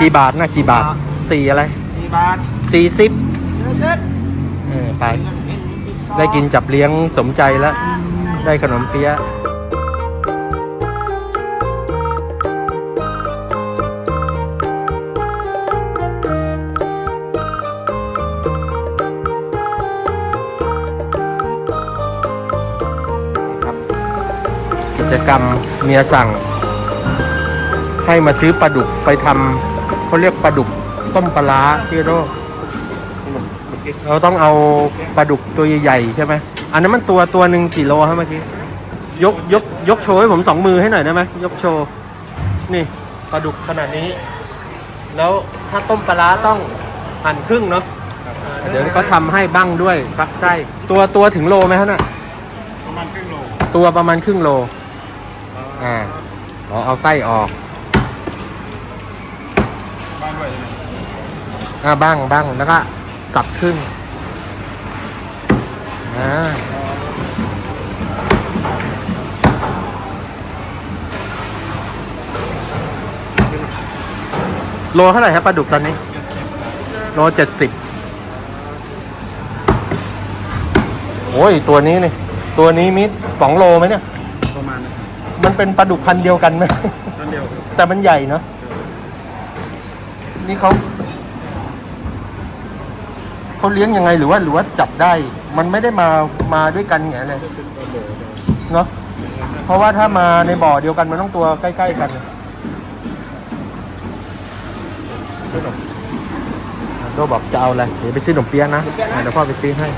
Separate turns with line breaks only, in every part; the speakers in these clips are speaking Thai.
กี่บาทนะกี่บาทสี่อะไร
สี่บาท
สี่สิบ
เจ็ด
เออไป ได้กินจับเลี้ยงสมใจแล้ว ได้ขนมเปี๊ยะครับกิจกรรมเมียสั่ง ให้มาซื้อปลาดุกไปทำ เขาเรียกปลาดุกต้มปลาร้าที่โรคเราต้องเอาปลาดุกตัวใหญ่ๆใช่ไหมอันนั้นมันตัวตัวหนึ่งกี่โลฮะเมื่อกี้ยกยกยกโชว์ให้ผมสองมือให้หน่อยได้ไหมยกโชว์นี่ปลาดุกขนาดนี้ แล้วถ้าต้มปลาร้าต้องหั่นครึ่งเนาะเดี๋ยวเขาทำให้บ้างด้วยฟักไส้ตัวตัวถึงโลไหมฮะน่ะ
ประมาณครึ่งโล
ตัวประมาณครึ่งโลอ่าอ๋อเอาไส้ออก อ่าบ้างบ้างแล้วก็สับครึ่งอ่าโลเท่าไหร่ครับปลาดุกตอนนี้ โลเจ็ดสิบโอ้ย ตัวนี้นี่ตัวนี้มิดสองโลไหมเนี่ย
ประมาณนั้น
มันเป็นปลาดุกพันธุ์เดียวกันไหม
นั่นเดียวครับ
แต่มันใหญ่เนาะนี่เขา เขาเลี้ยงยังไงหรือว่าหรือว่าจับได้ มันไม่ได้มามาด้วยกันไงเลยเนาะเพราะว่าถ้ามาในบ่อเดียวกันมันต้องตัวใกล้ ๆ กันโดบอกจะเอาอะไรเดี๋ยวไปซื้อขนมเปี๊ยะนะอะเดี๋ยวพ่อไปซื้อให้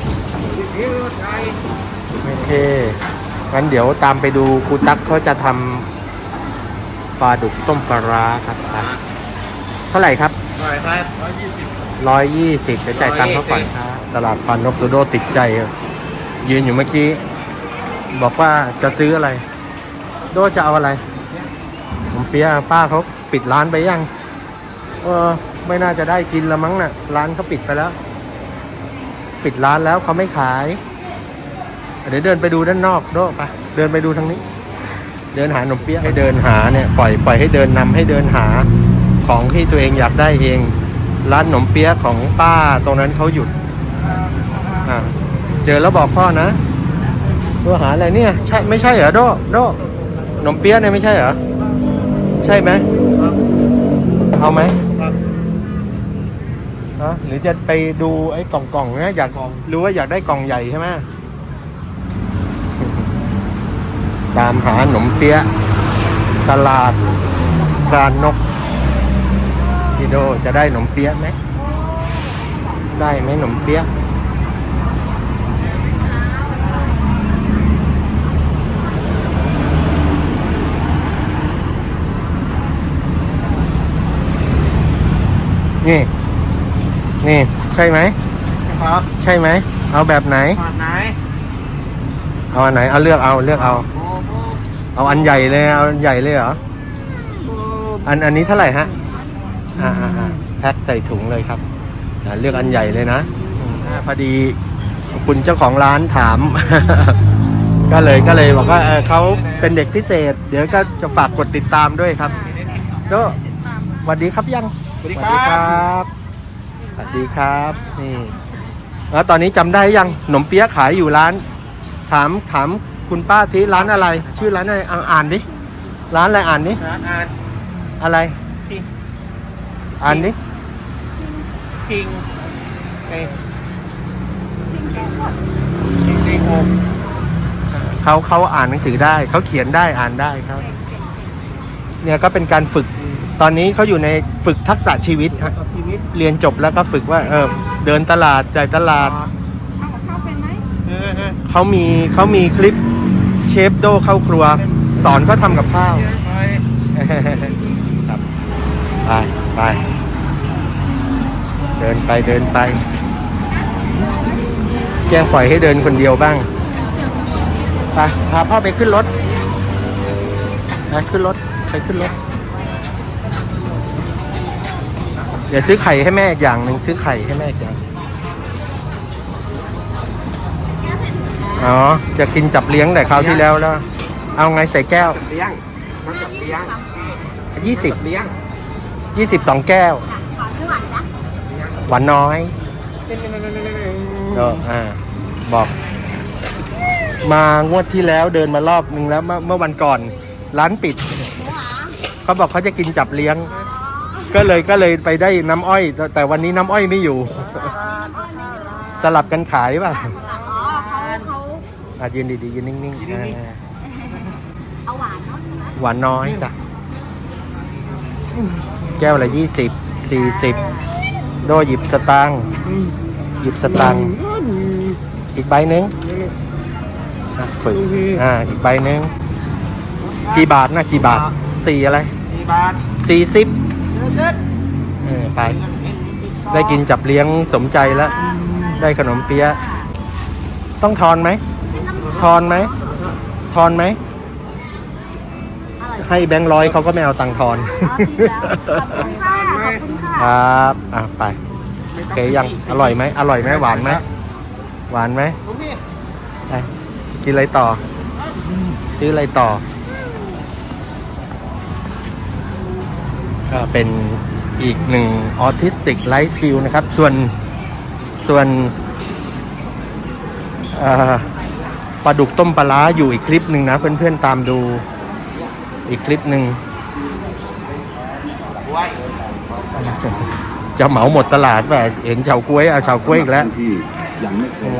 โอเคงั้นเดี๋ยวตามไปดูครูตั๊กเขาจะทำปลาดุกต้มปลาร้าครับไปเท่าไหร่ครับ
หน่อยครับร้อยยี่สิบ
ร้อยยี่สิบเดี๋ยวจ่ายตังค์เขาก่อนครับตลาดพันนกตูโดติดใจ ยืนอยู่เมื่อกี้ บอกว่าจะซื้ออะไร โดจะเอาอะไร ผมเปียะป้าเขาปิดร้านไปยัง เออ ไม่น่าจะได้กินละมั้งน่ะ ร้านเขาปิดไปแล้ว ปิดร้านแล้วเขาไม่ขายเดี๋ยวเดินไปดูด้านนอกโดไปเดินไปดูทางนี้ เดินหาขนมเปี๊ยะให้เดินหาเนี่ยปล่อยปล่อยให้เดินนำให้เดินหาของที่ตัวเองอยากได้เอง ร้านขนมเปี๊ยะของป้าตรงนั้นเขาหยุดอ่าเจอแล้วบอกพ่อนะตัวหาอะไรเนี่ยใช่ไม่ใช่เหรอโดโดขนมเปี๊ยะเนี่ยไม่ใช่เหรอใช่ไหมเอาไหมฮะหรือจะไปดูไอ้กล่องกล่องเนี่ยอยากรู้ว่าอยากได้กล่องใหญ่ใช่ไหมตามหาขนมเปี๊ยะตลาดพรานนก พี่โดจะได้ขนมเปี๊ยะไหม ได้ไหมขนมเปี๊ยะนี่ นี่ ใช่ไหม
ครับ
ใช่ไหม เอาแบบไหน
ผ่านไหน
เอาอันไหน เอาเลือกเอาเลือกเอา
โอ้โห
เอาอันใหญ่เลย เอาอันใหญ่เลยเหรออันอันนี้เท่าไหร่ฮะ อ่าอ่าอ่าแพ็คใส่ถุงเลยครับอ่าเลือกอันใหญ่เลยนะอ่าพอดีคุณเจ้าของร้านถาม ก็เลยก็เลยบอกว่าเออเขาเป็นเด็กพิเศษ เดี๋ยวก็จะฝากกดติดตามด้วยครับก็สวัสดีครับยัง
สวัสดีครับ
บสวัสดีครับนี่แล้วตอนนี้จำได้ยังขนมเปี๊ยะขายอยู่ร้าน ถามถามคุณป้าสิร้านอะไร ชื่อร้านอะไรอ่านอ่านดิร้านอะไรอ่านดิ
ร้านอาร์ต
อะไร
คิง
อ่านดิ
คิงเอ้ยคิงคิงโฮม
เขาเขาอ่านหนังสือได้ เขาเขียนได้อ่านได้ครับ เนี่ยก็เป็นการฝึก ตอนนี้เขาอยู่ในฝึกทักษะชีวิตฮะ
กับชีวิต
เรียนจบแล้วก็ฝึกว่า เออเดินตลาดจ่ายตลาด
เออเออ
เขามีเขามีคลิปเชฟโดเข้าครัว สอนเขาทำกับข้าว
ไป
ครับไป ไป เดินไปเดินไป แกล้งปล่อยให้เดินคนเดียวบ้างไปพาพ่อไปขึ้นรถไปขึ้นรถไปขึ้นรถเดี๋ยวซื้อไข่ให้แม่อีกอย่างหนึ่งซื้อไข่ให้แม่อีกอย่างอ๋อ จะกินจับเลี้ยงแต่คราวที่แล้วแล้ว เอาไงใส่แก้ว
เลี้ยงมันกับเลี้ยง
ยี่สิบ
เลี้ยง
ยี่สิบสองแก้ว
หวานไม่หวานจ้ะ
หวานน้อยก็อ่าบอก มางวดที่แล้วเดินมารอบนึงแล้วเมื่อเมื่อวันก่อน ร้านปิด
หมูหวาน
เขาบอกเขาจะกินจับเลี้ยงก็เลยก็เลยไปได้น้ำอ้อย แต่แต่วันนี้น้ำอ้อยไม่อยู่ สลับกันขายป่ะ
อ๋อเขาเขา
อะยืนดีๆยืนนิ่งๆอ่า
เอาหวานเนาะใช่ไหม
หวานน้อยจ้ะ แก้วละยี่สิบสี่สิบโดหยิบสตางค์หยิบสตางค์อีกใบหนึ่งอะฝึกอ่าอีกใบหนึ่งกี่บาทนะกี่บาทสี่อะไร
สี่บาท
สี่สิบ
เด็ด
เออไป ได้กินจับเลี้ยงสมใจแล้ว ได้ขนมเปี๊ยะต้องทอนไหม ทอนไหม ทอนไหม
อร่อย
ให้แบงค์ร้อยเขาก็ไม่เอาตังค์ทอน
ขอบคุณค่ะขอบคุณค่ะ
ครับ อะไปโอเคยัง อร่อยไหม อร่อยไหมหวานไหม หวานไหม
ลุงพี่
ไปกินอะไรต่อ ซื้ออะไรต่อก็เป็นอีกหนึ่งออทิสติกไลฟ์ฟิลนะครับ ส่วน ส่วนเอ่อปลาดุกต้มปลาร้าอยู่อีกคลิปหนึ่งนะ เพื่อนๆตามดู อีกคลิปหนึ่ง
ไว้
จะเหมาหมดตลาดแบบเห็นเฉาก้วยเอาเฉาก้วยอีกแล้ว
ที่ยังไม่เคย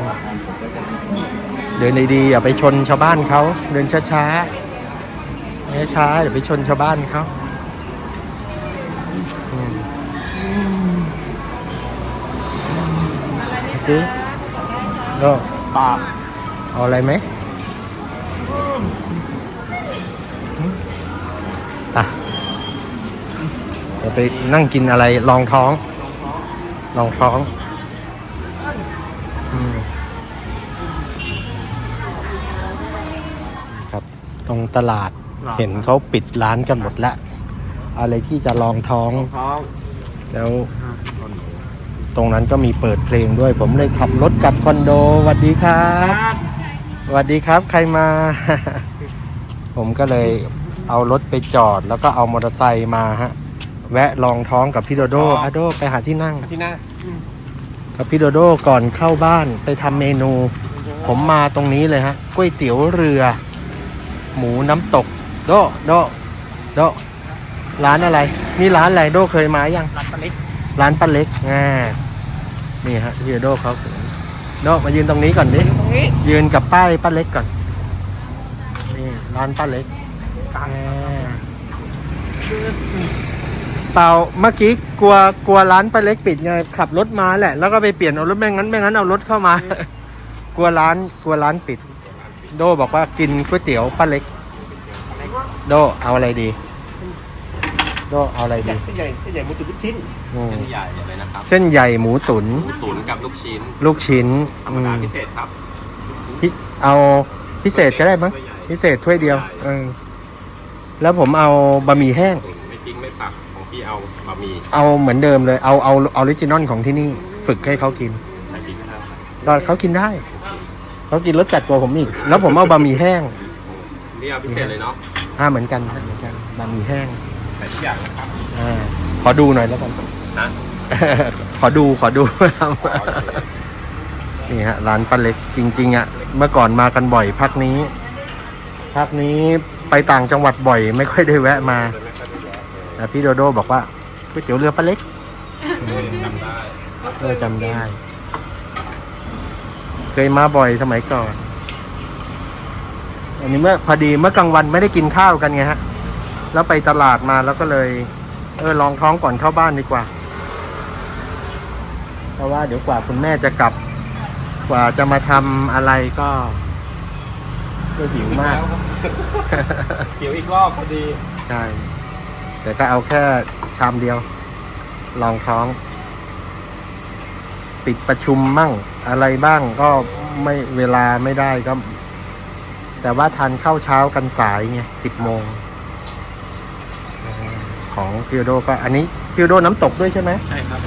เดินดีๆอย่าไปชนชาวบ้านเขาเดินช้าๆช้าๆอย่าไปชนชาวบ้านเขาอืมโอเคก็
ปาก
เอาอะไรไหม เดี๋ยวไปนั่งกินอะไรลองท้องลองท้องอืมครับ ตรงตลาดเห็นเขาปิดร้านกันหมดแล้ว อะไรที่จะลองท้อง
ท้อง
แล้วตรงนั้นก็มีเปิดเพลงด้วย ผมเลยขับรถกลับคอนโดสวัสดีครับสวัสดีครับ ใครมา ผมก็เลยเอารถไปจอดแล้วก็เอามอเตอร์ไซค์มาฮะ แวะลองท้องกับพี่โดโดอะโดไปหาที่นั่ง
ที่หน้า
กับพี่โดโดก่อนเข้าบ้านไปทำเมนู ผมมาตรงนี้เลยฮะก๋วยเตี๋ยวเรือ หมูน้ำตก โดโดโดร้านอะไรนี่ร้านอะไรโดเคยมายัง
ร้านปลาเล็ก
ร้านป้าเล็กอ่านี่ฮะพี่โดเขาโดมายืนตรงนี้ก่อนดิ
ตรงนี้
ยืนกับป้ายป้าเล็กก่อน นี่ร้านป้าเล็กอ่า เปล่าเมื่อกี้กลัวกลัวร้านป้าเล็กปิดไงขับรถมาแหละ แล้วก็ไปเปลี่ยนเอารถไม่งั้นไม่งั้นเอารถเข้ามา กลัวร้านกลัวร้านปิด โดบอกว่ากินก๋วยเตี๋ยวป้าเล็ก โดเอาอะไรดี โดเอาอะไรดี
พี่ใหญ่พี่ใหญ่มุตุพุชิ้น
อืม
เส้นใหญ่เลยนะครับ
เส้นใหญ่หมูตุ๋น
หมูตุ๋นกับลูกชิ้น
ลูกชิ้น
ธรรมดา
อืม
พิเศษครับ
พิเอาพิเศษก็ได้มั้งพิเศษถ้วยเดียวเออแล้วผมเอาบะหมี่แห้
ง พี่เอาบะหมี่
เอาเหมือนเดิมเลย เอาเอาออริจินอลของที่นี่ฝึกให้เขากิน
ใส่พริกนะครับ
ตอนเขากินได้ เขากินรสจัดกว่าผมอีก แล้วผมเอาบะหมี่แห้ง
นี่เอาพิเศษเลยเนาะ
อ่าเหมือนกันเหมือนกันบะหมี่แห้ง
ใส่ทุกอย่างนะครับ
อ่าขอดูหน่อยแล้วกัน
นะ
ขอดูขอดูนี่ฮะร้านป้าเล็กจริง ๆอะเมื่อก่อนมากันบ่อยพักนี้พักนี้ไปต่างจังหวัดบ่อย ไม่ค่อยได้แวะมา แต่พี่โดโดบอกว่าก๋วยเตี๋ยวเรือป้าเล็ก
จำได้
เออจำได้ เคยมาบ่อยสมัยก่อน อันนี้เมื่อพอดีเมื่อกลางวันไม่ได้กินข้าวกันไงฮะ แล้วไปตลาดมาแล้วก็เลย เออลองท้องก่อนเข้าบ้านดีกว่า เพราะว่าเดี๋ยวกว่าคุณแม่จะกลับ กว่าจะมาทำอะไรก็ก็หิวมาก
เกี่ยวอีกรอบพอดี
ใช่ แต่ก็เอาแค่ชามเดียว ลองท้อง ติดประชุมมั่งอะไรบ้างก็ไม่เวลาไม่ได้ก็ แต่ว่าทานข้าวเช้ากันสายไงสิบโมงอ่าของพิวโดก็อันนี้พิวโดน้ำตกด้วยใช่ไหม
ใช่ครับ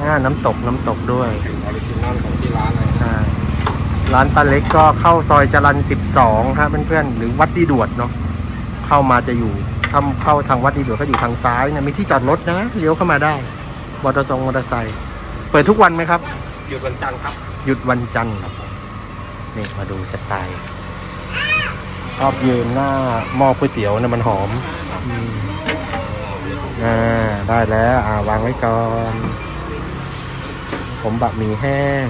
อ่าน้ำตกน้ำตกด้วย
ออริจินอลของที่ร้านเลย
ใช่ร้านป้าเล็กก็เข้าซอยจรันสิบสองครับเพื่อนๆหรือวัดดีดวดเนาะเข้ามาจะอยู่ ทำเข้าทางวัดดีเดือก็อยู่ทางซ้ายนะมีที่จอดรถนะเลี้ยวเข้ามาได้มอเตอร์ไซค์มอเตอร์ไซค์เปิดทุกวันไหมครับ
อยู่วันจันทร์ครับ
หยุดวันจันทร์ครับนี่มาดูสไตล์ชอบยืนหน้าหม้อก๋วยเตี๋ยวนะมันหอมอืมอ่าได้แล้วอ่าวางไว้ก่อน ผมบะหมี่แห้ง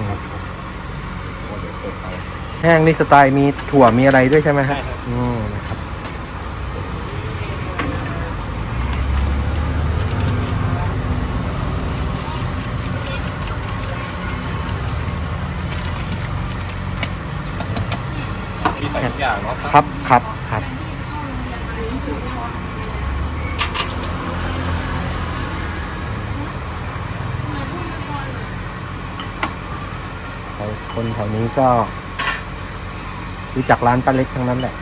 แห้งนี่สไตล์มีถั่วมีอะไรด้วยใช่ไหมฮะ
ใช่ครับ
อืมนะครับ
มีใส่ทุก อย่างเนาะ
ครับครับครับคนแถวนี้ก็ รู้จักร้านป้าเล็กทั้งนั้นแหละ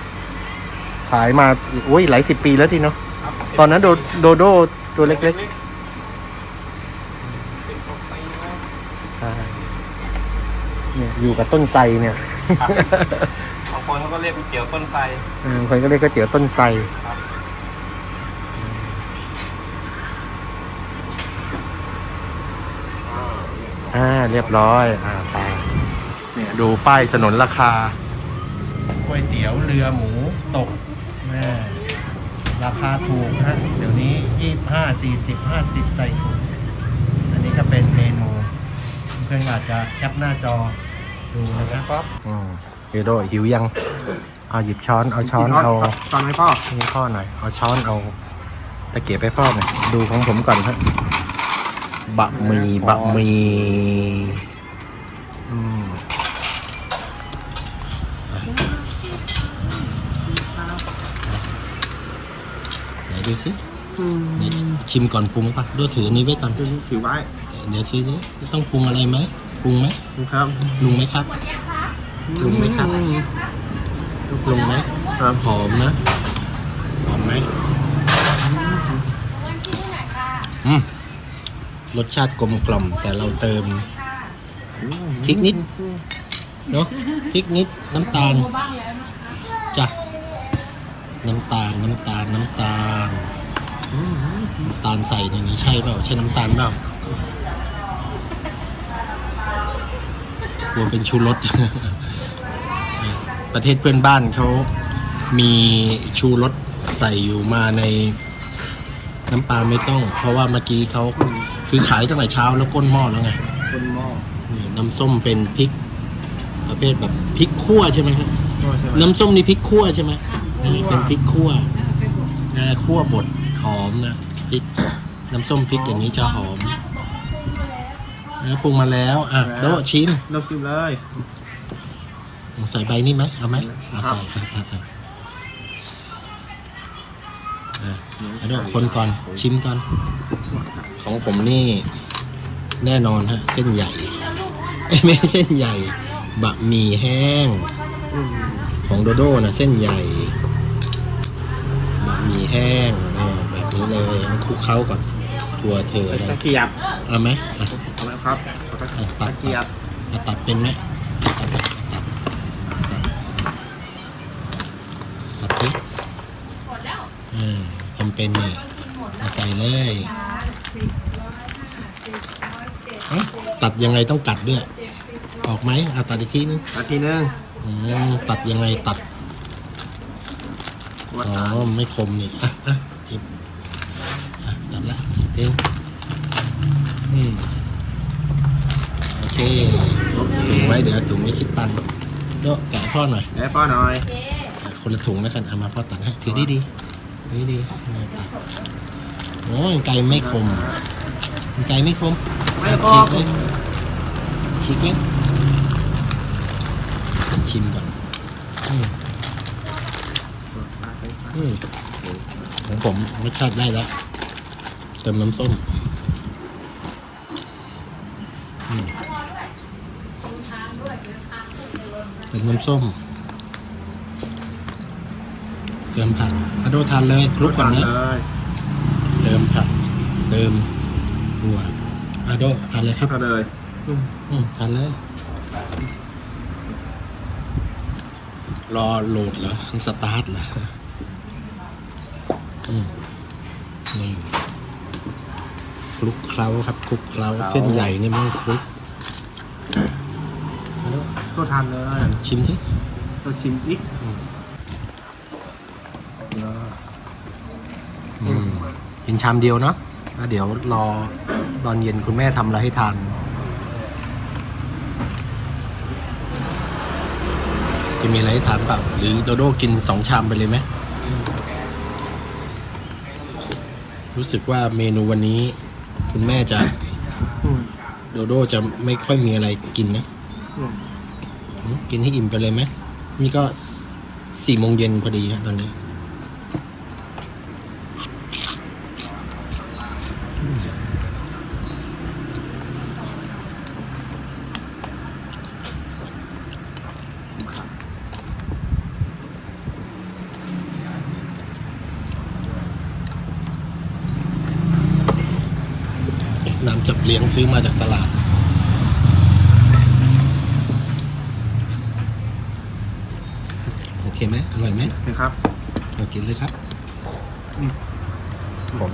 ขายมาอุ้ยหลายสิบปีแล้วทีเนาะ
ครับ
ตอนนั้นโดโดโดตัวเล็ก
สิบกว่าปีแล้ว
ๆใช่เนี่ยอยู่กับต้นไทรเนี่ย
ครับบางคนเขาก็เรียกก๋วยเตี๋ยวต้นไทร
เออคนก็เรียกก๋วยเตี๋ยวต้นไทร
ครับ
อ่าเรียบร้อยอ่าไปเนี่ยดูป้ายสนนราคาก๋วยเตี๋ยวเรือหมูตกแม่ราคาถูกฮะเดี๋ยวนี้ยี่ห้าสี่สิบห้าสิบใส่ถุงอันนี้ก็เป็นเมนู เพื่อนอาจจะแคปหน้าจอดูนะครับ
ครับ
อืม เฮโดหิวยัง เอาหยิบช้อน เอาช้อนเอา
ตอนไหมพ่อ
ให้พ่อหน่อย เอาช้อนเอาตะเกียบให้พ่อหน่อย ดูของผมก่อนครับบะหมี่บะหมี่อืมไหนดูสิเดี๋ยวชิมก่อนปรุงปะด้วยถืออันนี้ไว้ก่อน
ถือไว้
เดี๋ยวชิมดิต้องปรุงอะไรไหมปรุงไหม
ครับ
ปรุงไหมครับ ปรุงไหมครับปรุงไหม
ครับ
หอมนะ หอมไหมอืมรสชาติกลมกล่อม แต่เราเติมพริกนิด เนาะพริกนิด น้ำตาลจ้ะน้ำตาล น้ำตาล น้ำตาลน้ำตาลใส่ในนี้ใช่เปล่า ใช่น้ำตาลเปล่ารวมเป็นชูรส ประเทศเพื่อนบ้านเขามีชูรสใส่อยู่มาในน้ำปลาไม่ต้อง เพราะว่าเมื่อกี้เขาคือขายตั้งแต่เช้าแล้วก้นหม้อแล้วไง
คนหม้อ
นี่น้ำส้มเป็นพริก ประเภทแบบพริกขั่วใช่ไหมครับ
หม้อใช่ไหม
น้ำส้มนี่พริกขั่วใช่ไหมนี่เป็นพริกขั่วนะขั่วบดหอมนะพริกน้ำส้มพริกอย่างนี้จะหอมนะปรุงมาแล้วอะโดะชิม
เริ่มกินเลย
ใส่ใบนี่ไหมเอาไหมเอาใส่อะอะอะอะเอาด้วยคนก่อนชิมก่อน ของผมนี่แน่นอนฮะ เส้นใหญ่เอ้ยไม่ใช่เส้นใหญ่ บะหมี่แห้ง ของโดโด้นะเส้นใหญ่ บะหมี่แห้งเออแบบนี้เลยคลุกเคล้าก่อนถั่วเธออะไร
ตะเกียบ
เอาไหมอะ
เอาไหมครับเอาตะ
อะตัด
เกียบ
อะตัดเป็นไหมตัดตัดตัดตัดตัดสิอืมทำ เป็นนี่เอาใส่เลยเอ้าตัดยังไงต้องตัดด้วย ออกไหมเอาตัดอีกทีนึง
นาทีนึง
อืมตัดยังไงตัด
วัด
อ๋อ
ตา
ไม่คมนี่อะอะจิบอะตัดละสิบเองอืมโอเคถุงไว้เดี๋ยวถุงไม่คิดตังค์โดะแกะพ่อหน่อย
แล้วพ่อหน่อย
อะคนละถุงแล้วกันเอามาพ่อตัดให้ถือดีดีๆถือดีๆ นี่ตัดโอ้ยไก่ไม่คมไก่ไม่คม
ไม่พ
ฉี
อก
เลยฉีกเลยชิมก่อนอืมอืมของผมรสชาติได้แล้ว เติมน้ำส้มอืมเติมน้ำส้ม เติมผักอะโดทานเลยคลุกก่อนนะ
เลย
เติมผักเติมบัวอะโดทานเลยครับ
ทานเลย
อืมทานเลย รอโหลดเหรอสตาร์ทเหรออืมนี่คลุกเคล้าครับคลุกเคล้าเส้นใหญ่นี่ไม่ต้คลุก
อะโดก็ทานเลย
ทานชิมสิ
เราชิมอีก
กินชามเดียวเนาะแล้วเดี๋ยวรอตอนเย็นคุณแม่ทำอะไรให้ทานจะมีอะไรให้ทานเปล่าหรือโดโดกินสองชามไปเลยไหมรู้สึกว่าเมนูวันนี้ คุณแม่จะโดโดจะไม่ค่อยมีอะไรกินนะอืมกินให้อิ่มไปเลยไหมนี่ก็สี่โมงเย็นพอดีฮะตอนนี้น้ำจับเลี้ยงซื้อมาจากตลาด โอเคไหมอร่อยไหม
นะครับ
เรากินเลยครับผม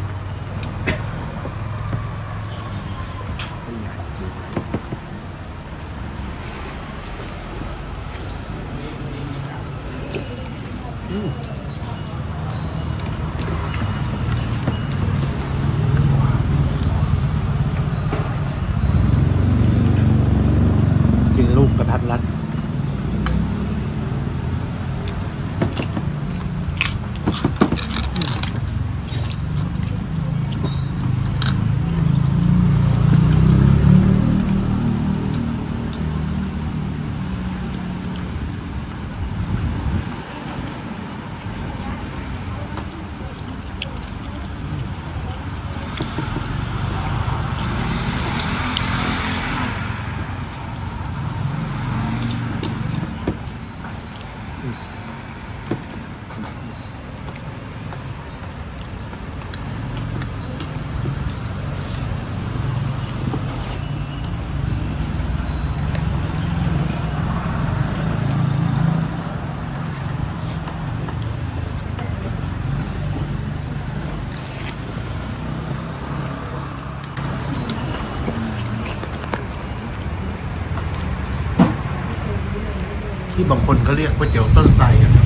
ที่บางคนก็เรียกก๋วยเตี๋ยวต้นไทรครับ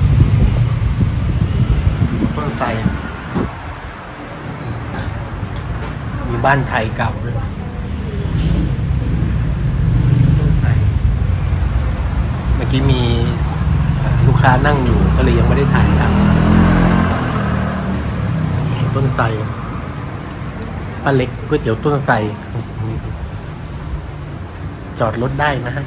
ต้นไทรมีบ้านไทยเก่าด้วยเมื่อกี้มีลูกค้านั่งอยู่ก็เลยยังไม่ได้ถ่ายครับต้นไทรป้าเล็กก๋วยเตี๋ยวต้นไทรจอดรถได้นะฮะ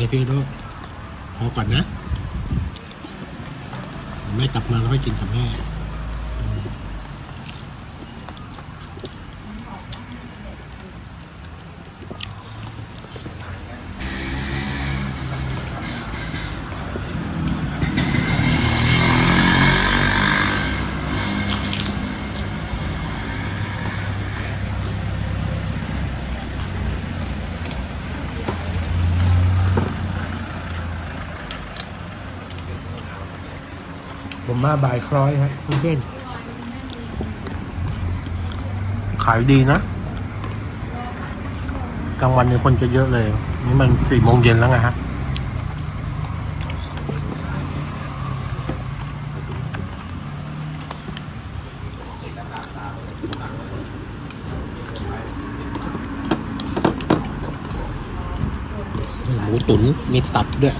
หลังให้พี่ด้วยพอก่อนนะ แม่กลับมาแล้วไปกินกับแม่าบ่ายคล้อยครับเพื่อนขายดีนะ กลางวันนี้คนจะเยอะเลย นี่มันสี่โมงเย็นแล้วไงฮะหมูตุ๋นมีตับด้วย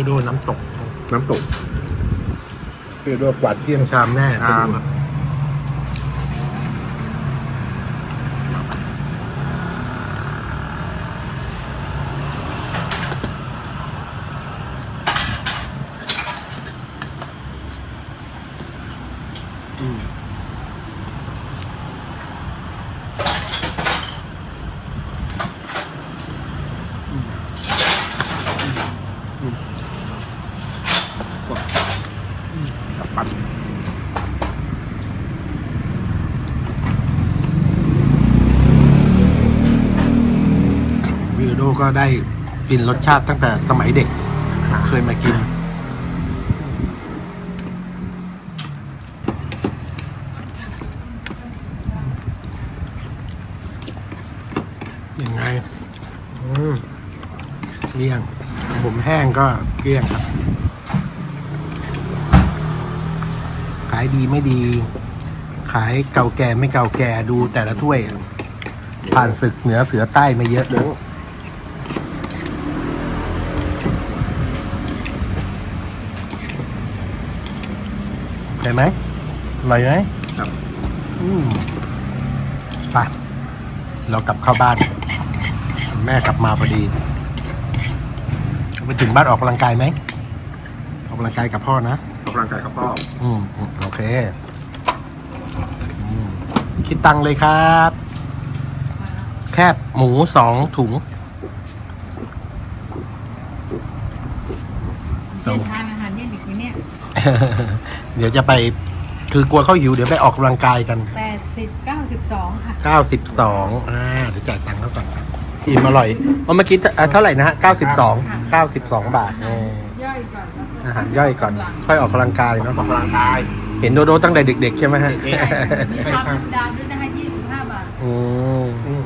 คือดูน้ำตก
น้ำตก
คือดูกวาดเกลี้ยงชามแน่
ชาม
ไปดูอะ โด ก็ได้กินรสชาติตั้งแต่สมัยเด็ก เคยมากิน ยังไงเกลี้ยง ผมแห้งก็เกลี้ยงครับ ขายดีไม่ดี ขายเก่าแก่ไม่เก่าแก่ดูแต่ละถ้วย ผ่านศึกเหนือเสือใต้มาเยอะเลย ใช่ไหมอร่อยไหม
ครับ
อืมไปเรากลับเข้าบ้าน แม่กลับมาพอดีไปถึงบ้านออกกำลังกายไหมออกกำลังกายกับพ่อนะ
ออกกำลังกายครับพ่อ
อืมอืมโอเคอืมคิดตังค์เลยครับ แคบหมูสองถุงสอง
ทานอาหารเย็นอีกไหมเนี่ย
เดี๋ยวจะไปคือกลัวเขาหิวเดี๋ยวไปออกกำลังกายกัน
แปดสิบเก้าสิบสองค่ะ
92อ่าเดี๋ยวจ่ายตังค์เขาก่อนครับอิ่มอร่อยเอาเมื่อกี้เอ่อเท่าไหร่นะฮะ92 92 บาทเออย่
อยก่อนแล้วก็
อาหารย่อยก่อน ค่อยออกกำลังกายเนาะ
ออกกำลังกาย
เห็นโดโดตั้งแต่เด็ก ๆ ใช่ไหมฮะ
มีชามดาวด้วยนะคะยี่สิบห้าบาท
อืม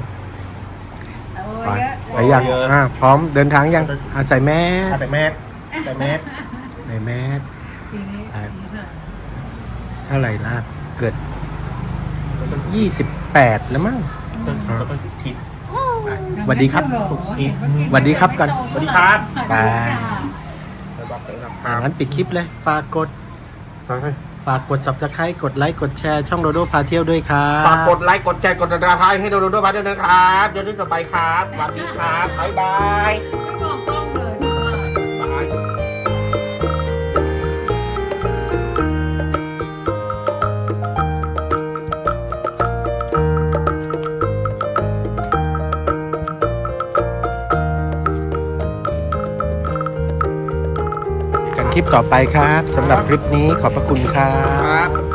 โอ้
ไป
เยอะ
ไปยังอ่าพร้อมเดินทางยังอ่าใส่แมส
แต่แมสแต่แมส
ใส่แมส
ทีนี้
เท่าไหร่ล่ะเกิด28แปดแล้วมั้ง
ผิด
สวัสดีครับ สวัสดีครับก่อน
สวัสดีครับ
ไป
ไปบอกเลยนะค
อ่า
รับ
งั้นปิดคลิปเลย ฝากกด ฝากกด subscribe กดไลค์ กดแชร์ ช่องโดโดพาเที่ยวด้วยครับ
ฝากกดไลค์ กดแชร์ กดติดตามให้โดนด้วยพัดด้วยนะครับเดี๋ยวนี้ต่อไปครับสวัสดีครับ บ๊ายบาย
ต่อไปครับสำหรับคลิปนี้ขอบพระคุณครับ